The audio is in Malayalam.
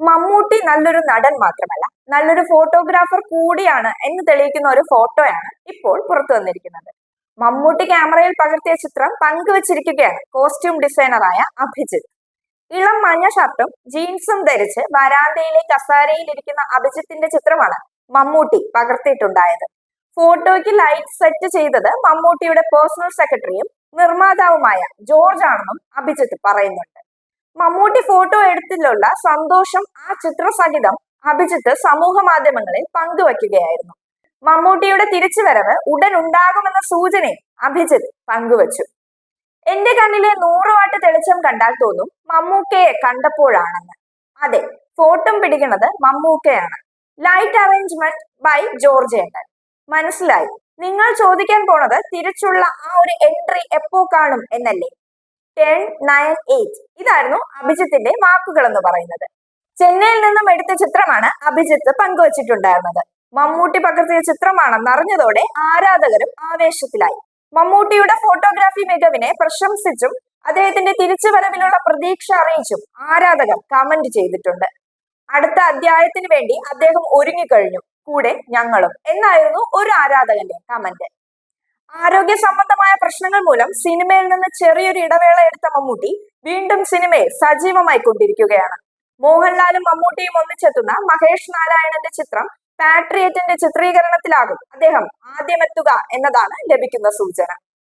മമ്മൂട്ടി നല്ലൊരു നടൻ മാത്രമല്ല നല്ലൊരു ഫോട്ടോഗ്രാഫർ കൂടിയാണ് എന്ന് തെളിയിക്കുന്ന ഒരു ഫോട്ടോയാണ് ഇപ്പോൾ പുറത്തു വന്നിരിക്കുന്നത്. മമ്മൂട്ടി ക്യാമറയിൽ പകർത്തിയ ചിത്രം പങ്കുവച്ചിരിക്കുകയാണ് കോസ്റ്റ്യൂം ഡിസൈനറായ അഭിജിത്ത്. ഇളം മഞ്ഞ ഷർട്ടും ജീൻസും ധരിച്ച് വരാന്തയിലെ കസാരയിൽ ഇരിക്കുന്ന അഭിജിത്തിന്റെ ചിത്രമാണ് മമ്മൂട്ടി പകർത്തിയിട്ടുണ്ടായത്. ഫോട്ടോയ്ക്ക് ലൈറ്റ് സെറ്റ് ചെയ്തത് മമ്മൂട്ടിയുടെ പേഴ്സണൽ സെക്രട്ടറിയും നിർമ്മാതാവുമായ ജോർജ് ആണെന്നും അഭിജിത്ത് പറയുന്നുണ്ട്. മമ്മൂട്ടി ഫോട്ടോ എടുത്തിലുള്ള സന്തോഷം ആ ചിത്രസഹിതം അഭിജിത്ത് സമൂഹ മാധ്യമങ്ങളിൽ പങ്കുവയ്ക്കുകയായിരുന്നു മമ്മൂട്ടിയുടെ തിരിച്ചുവരവ് ഉടൻ ഉണ്ടാകുമെന്ന സൂചനയും അഭിജിത്ത് പങ്കുവച്ചു. എന്റെ കണ്ണിലെ നൂറ് വാട്ട് തെളിച്ചം കണ്ടാൽ തോന്നും മമ്മൂക്കയെ കണ്ടപ്പോഴാണെന്ന്. അതെ ഫോട്ടോ പിടിക്കുന്നത് മമ്മൂക്കയാണ്. ലൈറ്റ് അറേഞ്ച്മെന്റ് ബൈ ജോർജ് ഏട്ടൻ മനസ്സിലായി? നിങ്ങൾ ചോദിക്കാൻ പോണത് തിരിച്ചുള്ള ആ ഒരു എൻട്രി എപ്പോ കാണും എന്നല്ലേ? Ten nine eight. ഇതായിരുന്നു അഭിജിത്തിന്റെ വാക്കുകൾ എന്ന് പറയുന്നത്. ചെന്നൈയിൽ നിന്നും എടുത്ത ചിത്രമാണ് അഭിജിത്ത് പങ്കുവച്ചിട്ടുണ്ടായിരുന്നത്. മമ്മൂട്ടി പകർത്തിയ ചിത്രമാണെന്ന് അറിഞ്ഞതോടെ ആരാധകരും ആവേശത്തിലായി. മമ്മൂട്ടിയുടെ ഫോട്ടോഗ്രാഫി മികവിനെ പ്രശംസിച്ചും അദ്ദേഹത്തിന്റെ തിരിച്ചുവരവിലുള്ള പ്രതീക്ഷ അറിയിച്ചും ആരാധകർ കമന്റ് ചെയ്തിട്ടുണ്ട്. അടുത്ത അധ്യായത്തിന് വേണ്ടി അദ്ദേഹം ഒരുങ്ങിക്കഴിഞ്ഞു. കൂടെ ഞങ്ങളും. എന്നായിരുന്നു ഒരു ആരാധകന്റെ കമന്റ്. ആരോഗ്യ സംബന്ധമായ പ്രശ്നങ്ങൾ മൂലം സിനിമയിൽ നിന്ന് ചെറിയൊരു ഇടവേള എടുത്ത മമ്മൂട്ടി വീണ്ടും സിനിമയെ സജീവമായി കൊണ്ടിരിക്കുകയാണ്. മോഹൻലാലും മമ്മൂട്ടിയും ഒന്നിച്ചെത്തുന്ന മഹേഷ് നാരായണന്റെ ചിത്രം പാട്രിയറ്റിന്റെ ചിത്രീകരണത്തിലാകും അദ്ദേഹം ആദ്യമെത്തുക എന്നതാണ് ലഭിക്കുന്ന സൂചന.